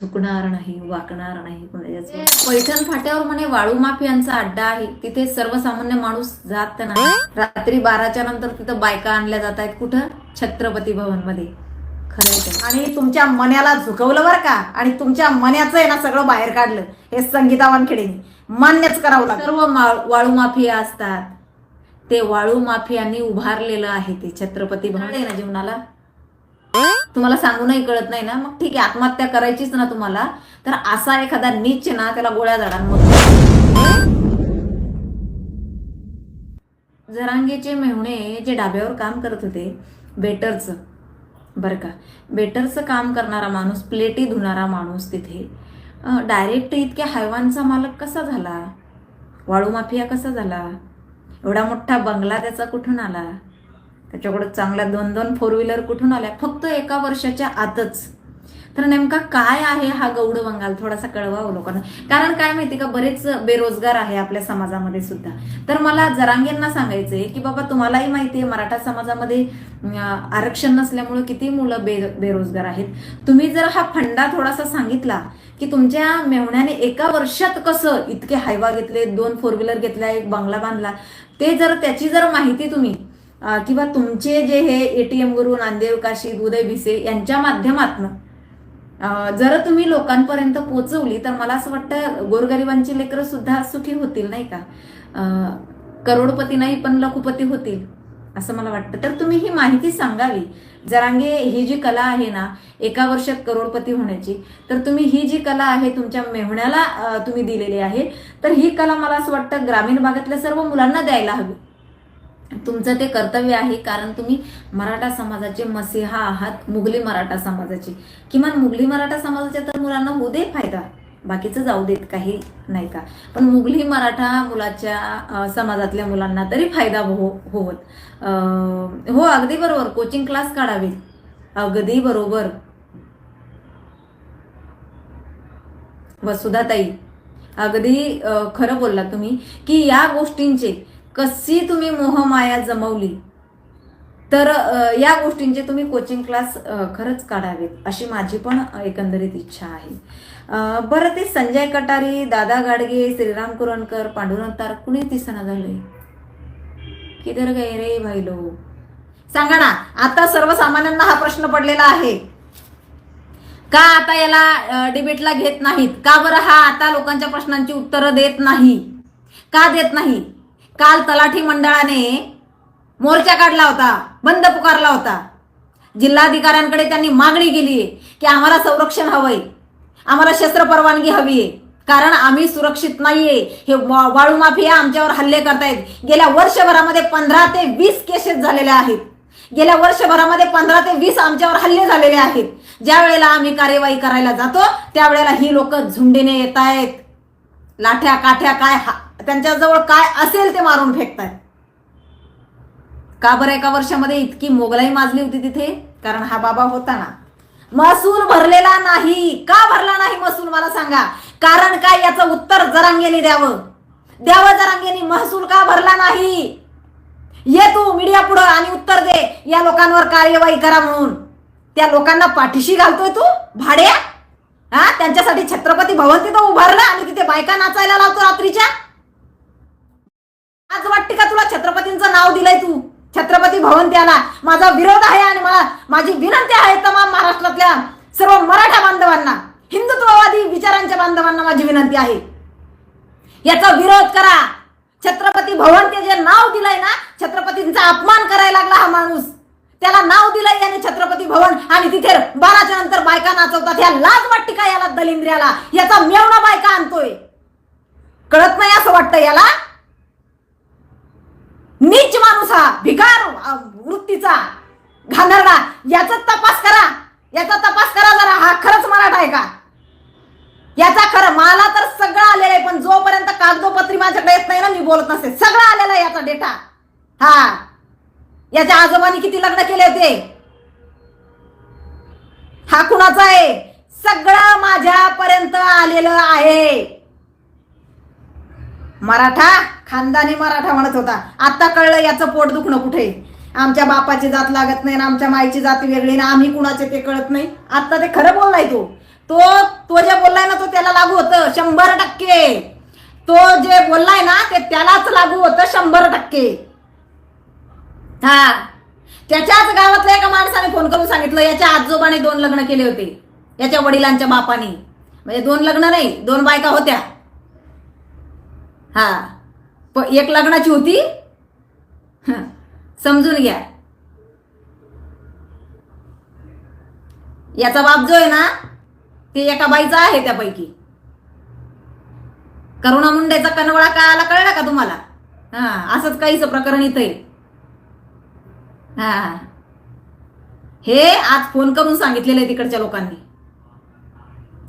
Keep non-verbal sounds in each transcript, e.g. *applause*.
झुकणार नाही वाकणार नाही. कोणाच्याच पैठण फाट्यावर म्हणे वाळू माफियांचा अड्डा आहे. तिथे सर्वसामान्य माणूस जात नाही. रात्री बाराच्या नंतर तिथं बायका आणल्या जात आहेत. कुठं? छत्रपती भवनमध्ये खरं आणि तुमच्या मन्याला झुकवलं बरं का? आणि तुमच्या मन्याचं आहे ना सगळं बाहेर काढलं. हे संगीता वानखेडेने. मान्यच करावं सर्व वाळू माफिया असतात. ते वाळू माफियांनी उभारलेलं आहे ते छत्रपती भवन आहे ना जीवनाला तुम्हाला सांगूनही कळत नाही ना. मग ठीक आहे आत्महत्या करायचीच ना तुम्हाला. तर असा एखादा नीच ना त्याला गोळ्या झाडांमध्ये जरांगेचे मेहुणे जे डाब्यावर काम करत होते बेटरचं बरं का. बेटरचं काम करणारा माणूस प्लेटी धुणारा माणूस तिथे. डायरेक्ट इतक्या हैवानचा मालक कसा झाला? वाळू माफिया कसा झाला? एवढा मोठा बंगला त्याचा कुठून आला? त्याच्याकडे चांगल्या दोन दोन फोर व्हीलर कुठून आल्या? फक्त एका वर्षाच्या आतच. तर नेमका काय आहे हा गौड बंगाल? थोडासा कळवा हो लोकांना. कारण काय माहिती का बरेच बेरोजगार आहे आपल्या समाजामध्ये सुद्धा. तर मला जरांगेंना सांगायचंय की बाबा तुम्हालाही माहिती आहे मराठा समाजामध्ये आरक्षण नसल्यामुळे किती मुलं बे बेरोजगार आहेत. तुम्ही जर हा फंडा थोडासा सांगितला की तुमच्या मेहण्याने एका वर्षात कसं इतके हायवा घेतले दोन फोर व्हीलर घेतल्या एक बंगला बांधला ते जर त्याची जर माहिती तुम्ही किंवा तुमचे जे हे एटीएम गुरु नांदेव काशी उदय भिसे यांच्या माध्यमातून जर तुम्ही लोकांपर्यंत पोचवली तर मला असं वाटतं गोरगरिबांची लेकरं सुद्धा सुखी होतील नाही का? करोडपती नाही पण लखुपती होतील असं मला वाटतं. तर तुम्ही ही माहिती सांगावी. जरांगे ही जी कला आहे ना एका वर्षात करोडपती होण्याची तर तुम्ही ही जी कला आहे तुमच्या मेहण्याला तुम्ही दिलेली आहे तर ही कला मला असं वाटतं ग्रामीण भागातल्या सर्व मुलांना द्यायला हवी. तुमचं ते कर्तव्य आहे कारण तुम्ही मराठा समाजाचे मसिहा आहात मुघली मराठा समाजाचे. किमान मुघली मराठा समाजाच्या तर मुलांना होऊ दे फायदा. बाकीचं जाऊ देत काही नाही का? पण मुघली मराठा मुलाच्या समाजातल्या मुलांना तरी फायदा हो होत हो अगदी बरोबर. कोचिंग क्लास काढावे. अगदी बरोबर. वसुधाताई अगदी खरं बोलला तुम्ही की या गोष्टींचे कशी तुम्ही मोहमाया जमवली? तर या गोष्टींचे तुम्ही कोचिंग क्लास खरंच काढावेत अशी माझी पण एकंदरीत इच्छा आहे. बरं ते संजय कटारी दादा गाडगे श्रीराम कुरणकर पांडुरंग तार कुणी दिसना झाले? किधर गे रे भाई लोग? सांगा ना आता सर्वसामान्यांना हा प्रश्न पडलेला आहे. का आता याला डिबेटला घेत नाहीत? का बरं हा आता लोकांच्या प्रश्नांची उत्तरं देत नाही? का देत नाही? काल तलाठी मंडळाने मोर्चा काढला होता बंद पुकारला होता. जिल्हाधिकाऱ्यांकडे त्यांनी मागणी केली आहे की आम्हाला संरक्षण हवंय. आम्हाला शस्त्र परवानगी हवी आहे. कारण आम्ही सुरक्षित नाहीये. हे वाळू माफिया आमच्यावर हल्ले करतायत. गेल्या वर्षभरामध्ये पंधरा ते वीस केसेस झालेल्या आहेत. गेल्या वर्षभरामध्ये पंधरा ते वीस आमच्यावर हल्ले झालेले आहेत. ज्या वेळेला आम्ही कार्यवाही करायला जातो त्यावेळेला ही लोक झुंडीने येत आहेत लाठ्या काठ्या काय हा- त्यांच्याजवळ काय असेल ते मारून फेकतायत. का बरं एका वर्षामध्ये इतकी मोगलाई माजली होती तिथे? कारण हा बाबा होता ना. महसूल भरलेला नाही. का भरला नाही महसूल? मला सांगा. कारण काय याचं उत्तर जरांगेने द्यावं? द्यावं जरांगेने. महसूल का भरला नाही? ये तू मीडिया पुढं आणि उत्तर दे. या लोकांवर कार्यवाही करा म्हणून. त्या लोकांना पाठीशी घालतोय तू? भाड्या? हा? त्यांच्यासाठी छत्रपती भवन तिथं उभारलं आणि तिथे बायका नाचायला लावतो रात्रीच्या? आज वाटते का तुला छत्रपतींचं नाव दिलंय तू? छत्रपती भवन त्याला माझा विरोध आहे आणि मला माझी विनंती आहे तमाम महाराष्ट्रातल्या सर्व मराठा बांधवांना हिंदुत्ववादी विचारांच्या बांधवांना माझी विनंती आहे. याचा विरोध करा. छत्रपती भवन ते जे नाव दिलंय ना छत्रपतींचा अपमान करायला लागला हा माणूस. त्याला नाव दिलंय याने छत्रपती भवन आणि तिथे बाराच्या नंतर बायका नाचवतात. ह्या लाज वाटते का याला दलिंद्र्याला? याचा मेवणा बायका आणतोय. कळत नाही असं वाटतं याला? नीच माणूस हा भिकार वृत्तीचा. घाणरडा. याचा तपास करा. याचा तपास करा जरा. हा खरंच मराठा आहे का? याचा खरं मला तर सगळं आलेलं आहे पण जोपर्यंत कागदोपत्री माझ्याकडे येत नाही ना मी बोलत नसते. सगळं आलेलं आहे याचा डेटा. हा. याच्या आजोबांनी किती लग्न केले होते? हा कुणाचा आहे? सगळं माझ्यापर्यंत आलेलं आहे. मराठा? खानदानी मराठा म्हणत होता. आता कळलं याचं पोट दुखणं कुठे? आमच्या बापाची जात लागत नाही ना आमच्या माईची जात वेगळी ना आम्ही कुणाचे ते कळत नाही. आता ते खरं बोललाय तो. तो तो जे बोललाय ना तो त्याला लागू होतं. शंभर टक्के. तो जे बोललाय ना ते त्यालाच लागू होतं शंभर टक्के. हा. त्याच्याच गावातल्या एका माणसाने फोन करून सांगितलं. याच्या आजोबाने दोन लग्न केले होते. याच्या वडिलांच्या बापाने. म्हणजे दोन लग्न नाही दोन बायका होत्या. हा. प- एक लग्नाची होती? समजून घ्या. याचा बाप जो आहे ना ते एका बाईचा आहे त्यापैकी. करुणा मुंडेचा कनवळा काय आला कळला का तुम्हाला? हा असंच काहीच प्रकरण इथं आहे. हा. हे आज फोन करून सांगितलेलं आहे तिकडच्या लोकांनी.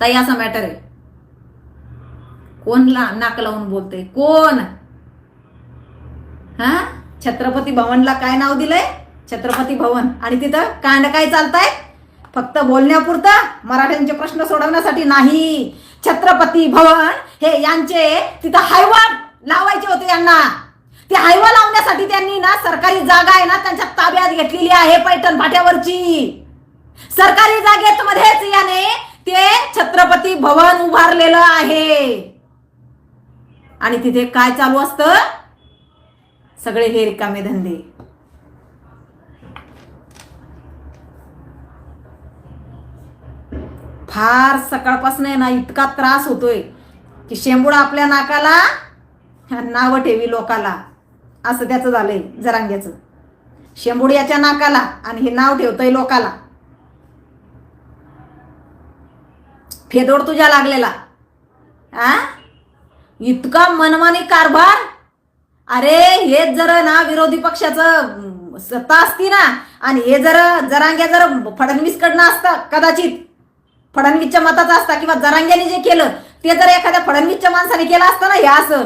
ताई असा मॅटर आहे. कोण ला नाक लावून बोलते कोण? हा? छत्रपती भवनला काय नाव दिलंय? छत्रपती भवन. आणि तिथं कांड काय चालताय? फक्त बोलण्यापुरतं मराठ्यांचे प्रश्न सोडवण्यासाठी नाही. छत्रपती भवन हे यांचे तिथं हायवा लावायचे होते यांना. ते हायवा लावण्यासाठी त्यांनी ना सरकारी जागा आहे ना त्यांच्या ताब्यात घेतलेली आहे पैठण फाट्यावरची. सरकारी जागेत मध्येच याने ते छत्रपती भवन उभारलेलं आहे. आणि तिथे काय चालू असतं? सगळे हे रिकामे धंदे. फार सकाळपासून आहे ना इतका त्रास होतोय की शेंबूड आपल्या नाकाला नावं ठेवी लोकाला. असं त्याचं झालंय जरांग्याचं. शेंबूड याच्या नाकाला आणि हे नाव ठेवतंय लोकाला. फेदोड तुझ्या लागलेला. आ? इतका मनमानी कारभार? अरे हेच जर ना विरोधी पक्षाचं सत्ता असती ना आणि हे जर जरांग्या जर फडणवीसकडनं असतं कदाचित. फडणवीसच्या मताचा असता किंवा जरांग्याने जे केलं ते जर एखाद्या फडणवीसच्या माणसाने केलं असतं ना हे असं.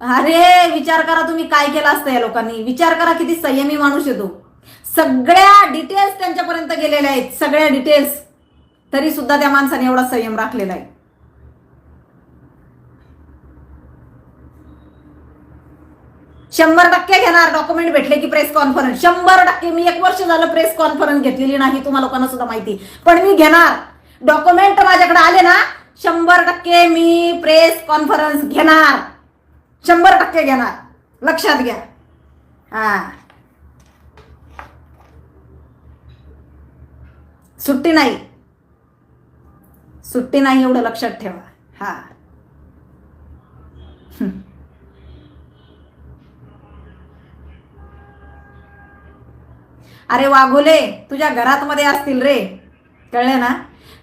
अरे विचार करा तुम्ही काय केलं असतं या लोकांनी. विचार करा किती संयमी माणूस येतो सगळ्या डिटेल्स त्यांच्यापर्यंत गेलेल्या आहेत सगळ्या डिटेल्स तरी सुद्धा त्या माणसाने एवढा संयम राखलेला आहे. शंभर टक्के घेणार डॉक्युमेंट भेटले की प्रेस कॉन्फरन्स शंभर टक्के. मी एक वर्ष झालं प्रेस कॉन्फरन्स घेतलेली नाही तुम्हाला लोकांना सुद्धा माहिती. पण मी घेणार. डॉक्युमेंट माझ्याकडे आले ना शंभर टक्के मी प्रेस कॉन्फरन्स घेणार. शंभर टक्के घेणार. लक्षात घ्या. हा. सुट्टी नाही. सुट्टी नाही एवढं लक्षात ठेवा. हा. अरे वाघोले तुझ्या घरात मध्ये असतील रे. कळले ना?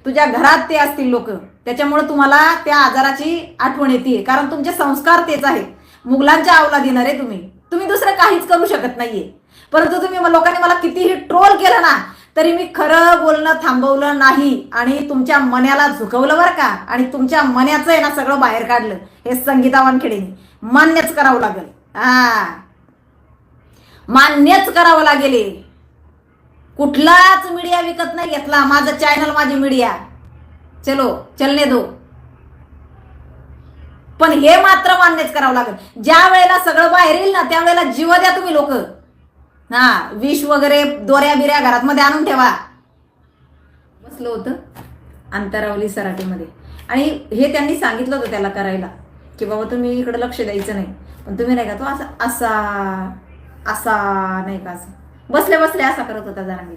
तुझ्या घरात ते असतील लोक. त्याच्यामुळे तुम्हाला त्या आजाराची आठवण येते. कारण तुमचे संस्कार तेच आहे मुघलांच्या अवलादीनं रे तुम्ही. तुम्ही दुसरं काहीच करू शकत नाहीये. परंतु तुम्ही लोकांनी मला कितीही ट्रोल केलं ना तरी मी खरं बोलणं थांबवलं नाही. आणि तुमच्या मन्याला झुकवलं बरं का? आणि तुमच्या मन्याचं आहे ना सगळं बाहेर काढलं. हे संगीता वानखेडेने. मान्यच करावं लागेल. हा. मान्यच करावं लागेल कुठलाच मीडिया विकत नाही घेतला. माझं चॅनल माझी मीडिया चलो चलने दो. पण हे मात्र मान्यच करावं लागेल. ज्या वेळेला सगळं बाहेर येईल ना त्यावेळेला जीव द्या तुम्ही लोक. हा विष वगैरे दोऱ्या बिऱ्या घरात मध्ये आणून ठेवा. बसलो होतं अंतरावली सराटीमध्ये. आणि हे त्यांनी सांगितलं होतं त्याला करायला की बाबा तुम्ही इकडे लक्ष द्यायचं नाही. पण तुम्ही नाही का तो असा असा असा नाही का असं. बसल्या बसल्या असा करत होता जरांगे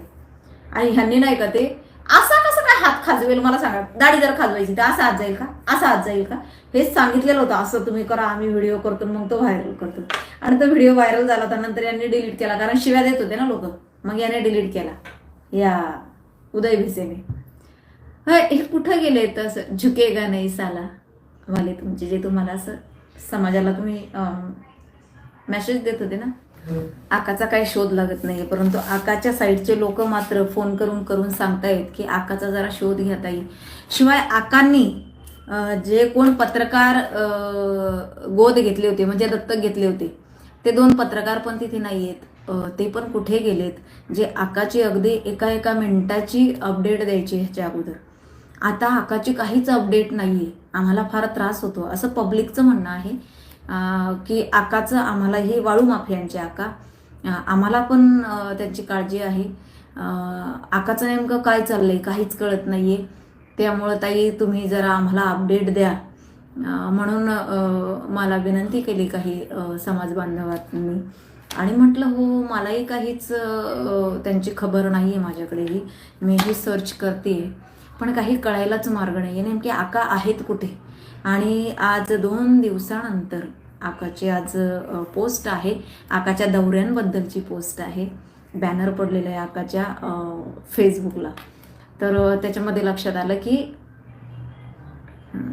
आणि ह्यांनी नाही का ते? असा कसं काय हात खाजवेल मला सांगा? दाढी जर खाजवायची तर असा हात जाईल का? असा हात जाईल का? हेच सांगितलेलं होतं. असं तुम्ही करा आम्ही व्हिडिओ करतो मग तो व्हायरल करतो. आणि तो व्हिडिओ व्हायरल झाला होता नंतर यांनी डिलीट केला. कारण शिव्या देत होते ना लोक. मग याने डिलीट केला. या उदय भिसेने. हे कुठं गेले तसं असं? झुकेगा नाही साला? वाले तुमचे जे तुम्हाला असं समाजाला तुम्ही मेसेज देत होते ना? आकाचा काही शोध लागत नाही परंतु आकाच्या साईडचे लोक मात्र फोन करून करून सांगतायत की आकाचा जरा शोध घेता येईल शिवाय आकांनी जे कोण पत्रकार गोद घेतले होते म्हणजे दत्तक घेतले होते ते दोन पत्रकार पण तिथे नाही आहेत ते पण कुठे गेलेत? जे आकाची अगदी एका एका मिनिटाची अपडेट द्यायची ह्याच्या अगोदर. आता आकाची काहीच अपडेट नाही आहे आम्हाला फार त्रास होतो. असं पब्लिकचं म्हणणं आहे. की आकाचं आम्हाला हे वाळू माफियांचे आका. आम्हाला पण त्यांची काळजी आहे. आकाचं नेमकं काय चाललंय काहीच कळत नाहीये. त्यामुळं ताई तुम्ही जरा आम्हाला अपडेट द्या. म्हणून मला विनंती केली काही समाज बांधवांनी. आणि म्हटलं हो मलाही काहीच त्यांची खबर नाही आहे माझ्याकडेही. मी मीही सर्च करते पण काही कळायलाच मार्ग नाही आहे नेमके आका आहेत कुठे? आणि आज दोन दिवसानंतर आकाची आज पोस्ट आहे. आकाच्या दौऱ्यांबद्दलची पोस्ट आहे. बॅनर पडलेलं आहे आकाच्या फेसबुकला. तर त्याच्यामध्ये लक्षात आलं की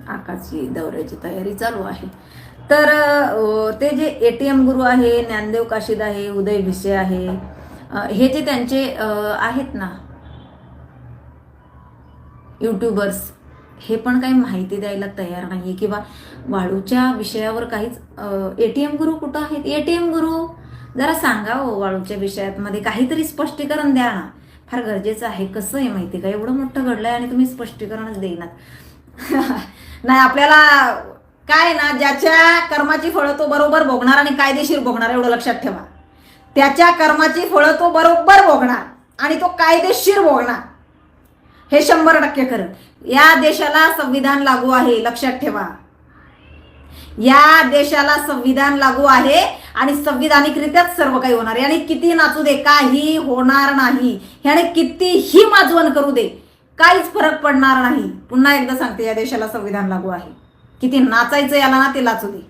आकाची दौऱ्याची तयारी चालू आहे. तर ते जे ए टी एम गुरु आहे ज्ञानदेव काशीद आहे उदय भिसे आहे हे जे त्यांचे आहेत ना युट्यूबर्स हे पण काही माहिती द्यायला तयार नाहीये. किंवा वाळूच्या विषयावर काहीच एटीएम गुरु कुठं आहेत? एटीएम गुरु जरा सांगा हो वाळूच्या विषयामध्ये. काहीतरी स्पष्टीकरण द्या ना. फार गरजेचं आहे. कसं आहे माहिती का? एवढं मोठं घडलंय आणि तुम्ही स्पष्टीकरणच देईनात. *laughs* नाही आपल्याला काय ना ज्याच्या कर्माची फळं तो बरोबर भोगणार आणि कायदेशीर भोगणार एवढं लक्षात ठेवा. त्याच्या कर्माची फळं तो बरोबर भोगणार आणि तो कायदेशीर भोगणार. हे शंभर टक्के खरं. या देशाला संविधान लागू आहे लक्षात ठेवा. या देशाला संविधान लागू आहे आणि संविधानिकरित्याच सर्व काही होणार याने आणि किती नाचू दे काही होणार नाही. ह्याने कितीही माजवण करू दे काहीच फरक पडणार नाही. पुन्हा एकदा सांगते या देशाला संविधान लागू आहे. किती नाचायचं याला ना ते नाचू दे.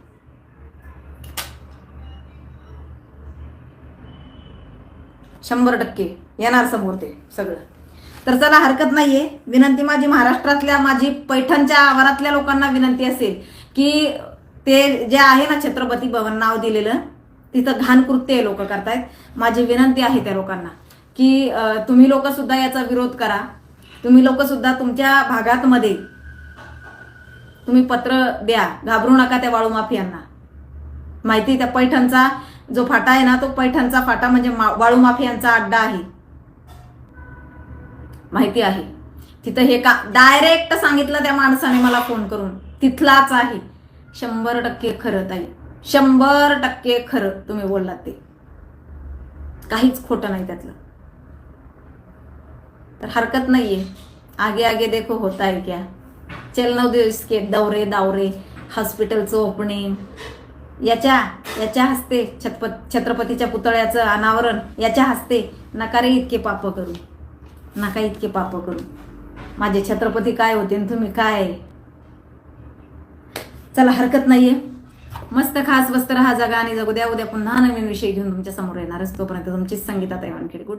शंभर टक्के येणार समोर ते सगळं. तर चला हरकत नाहीये. विनंती माझी महाराष्ट्रातल्या माझी पैठणच्या आवारातल्या लोकांना विनंती असेल की ते जे आहे ना छत्रपती भवन नाव दिलेलं तिथं घाण कृत्य लोक करतायत. माझी विनंती आहे त्या लोकांना की तुम्ही लोक सुद्धा याचा विरोध करा. तुम्ही लोक सुद्धा तुमच्या भागात मध्ये तुम्ही पत्र द्या. घाबरू नका त्या वाळू माफियांना. माहिती आहे त्या पैठणचा जो फाटा आहे ना तो पैठणचा फाटा म्हणजे मा- वाळू माफियांचा अड्डा आहे. माहिती आहे. तिथं हे का डायरेक्ट सांगितलं त्या माणसाने मला फोन करून. तिथलाच आहे. शंभर टक्के खरं ताई. शंभर टक्के खरं तुम्ही बोललात ते. काहीच खोटं नाही त्यातलं. तर हरकत नाहीये. आगे आगे देखो होता है क्या? चल नऊ दिवस के दौरे दावरे हॉस्पिटलचं ओपनिंग याच्या याच्या हस्ते छत्रपतीच्या पुतळ्याचं अनावरण याच्या हस्ते नकारे इतके पाप करू. नका इतके पाप करू. माझे छत्रपती काय होते आणि तुम्ही काय चला हरकत नाहीये. मस्त खास वस्त हा जगा आणि जगू द्या. उद्या पुन्हा नवीन विषय घेऊन तुमच्यासमोर येणारच तोपर्यंत तुमचीच संगीता तैवानखेड. Good night